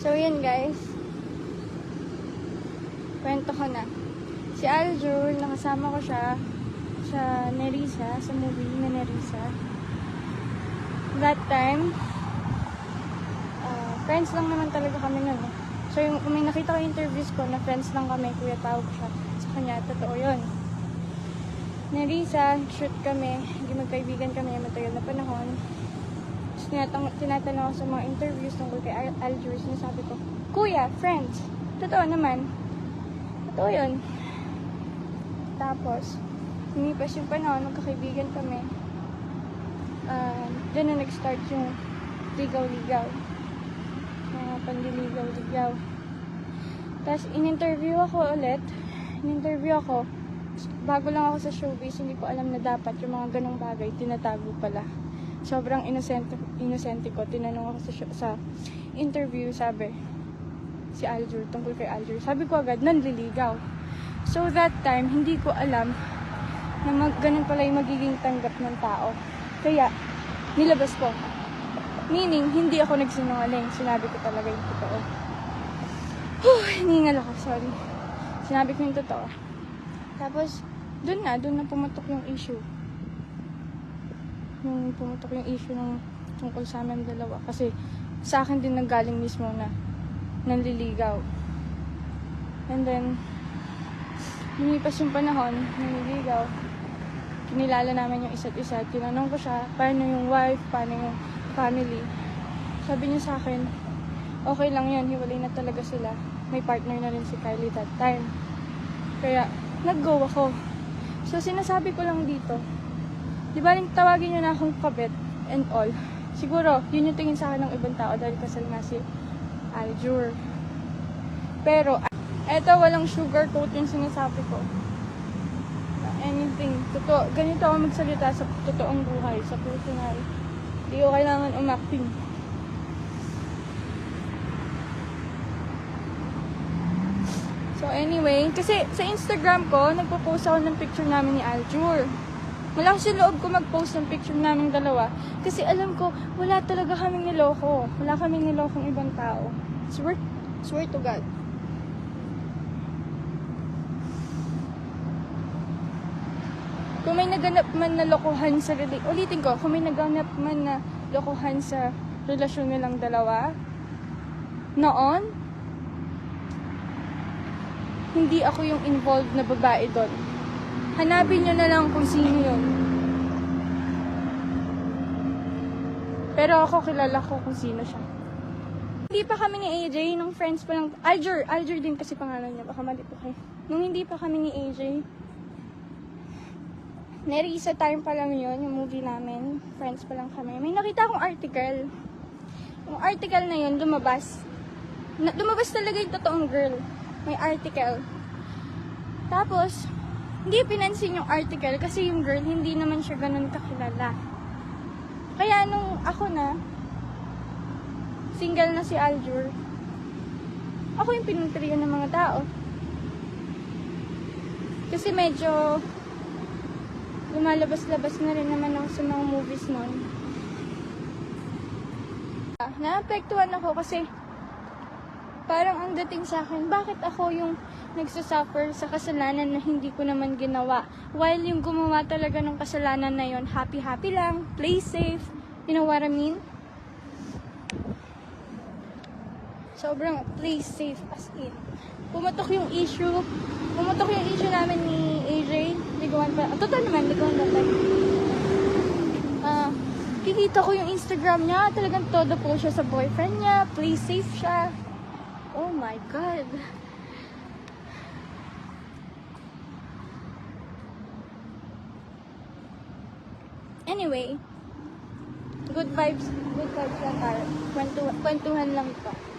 So, yun guys. Kwento ko na. Si Aljur, nakasama ko siya sa Nerissa, sa movie na Nerissa. That time, ah, friends lang naman talaga kami nun. eh. So, yung may nakita ko interviews ko na friends lang kami, kuya tawag siya. Sa kanya, totoo yun. Nerissa, shoot kami, hindi magkaibigan kami, matagal na panahon. Tinatang- tinatanong ako sa mga interviews tungkol kay Al- Aljur, sinasabi ko, Kuya, friends. Totoo naman. Totoo yun. Tapos, lumipas yung panahon, magkakaibigan kami. Uh, Diyan na nag-start yung ligaw-ligaw. Mga pandiligaw-ligaw. Tapos, in-interview ako ulit. In-interview ako. Bago lang ako sa showbiz, hindi ko alam na dapat yung mga ganong bagay, tinatago pala. Sobrang innocent, innocent ko. Tinanong ako sa, sa interview, sabi, si Aljur, tungkol kay Aljur. Sabi ko agad, nanliligaw. So that time, hindi ko alam na mag, ganun pala yung magiging tanggap ng tao. Kaya, nilabas ko. Meaning, hindi ako nagsinungaling. Sinabi ko talaga yung totoo. Huh, hiningal ako, sorry. Sinabi ko yung totoo. Tapos, dun na, dun na pumatok yung issue. Yung pumatok yung issue ng tungkol sa amin dalawa. Kasi, sa akin din nanggaling mismo na nanliligaw. And then, lumipas yung panahon, nanliligaw. Kinilala namin yung isa't isa. Tinanong ko siya, paano yung wife, paano yung family. Sabi niya sa akin, okay lang yun, hiwalay na talaga sila. May partner na rin si Kylie that time. Kaya, nag-go ako. So, sinasabi ko lang dito, di ba tawagin niyo na akong kabit and all. Siguro, yun yung tingin sa akin ng ibang tao dahil kasal nga si Aljur. Pero, eto walang sugar coat yung sinasabi ko. Anything. Totoo, ganito ako magsalita sa totoong buhay, sa personal. Hindi ko kailangan umacting. So anyway, kasi sa Instagram ko, nagpo-post ako ng picture namin ni Aljur. Malakas yung loob ko mag-post ng picture namin dalawa. Kasi alam ko, wala talaga kaming niloko. Wala kaming nilokong ibang tao. Swear, swear to God. Kung may naganap man na lokohan sa rela- ulitin ko, kung may naganap man na lokohan sa relasyon nilang dalawa, noon, hindi ako yung involved na babae doon. Hanapin nyo na lang kung sino yun. Pero ako kilala ko kung sino siya. Hindi pa kami ni AJ, nung friends pa lang, Aljur, Aljur din kasi pangalan niya, baka mali po kayo. Nung hindi pa kami ni AJ, Nerissa time pa lang yun, yung movie namin. Friends pa lang kami. May nakita akong article. Yung article na yun, lumabas. Na, lumabas talaga yung totoong girl. May article. Tapos, hindi pinansin yung article kasi yung girl, hindi naman siya ganun kakilala. Kaya nung ako na, single na si Aljur, ako yung pinuntriyan ng mga tao. Kasi medyo lumalabas-labas na rin naman ako sa mga movies noon. Ah, Naapektuhan ako kasi parang ang dating sa akin, bakit ako yung nagsasuffer sa kasalanan na hindi ko naman ginawa? While yung gumawa talaga ng kasalanan na yon happy-happy lang, play safe, you know what I mean? Sobrang play safe as in. Pumatok yung issue, pumatok yung issue namin ni AJ, ligawan pa, total naman, ligawan na tayo. Ah, kikita ko yung Instagram niya, talagang todo po siya sa boyfriend niya, play safe siya. Oh my God. Anyway, good vibes, good vibes lang tayo. Kwento, kwentuhan lang ito.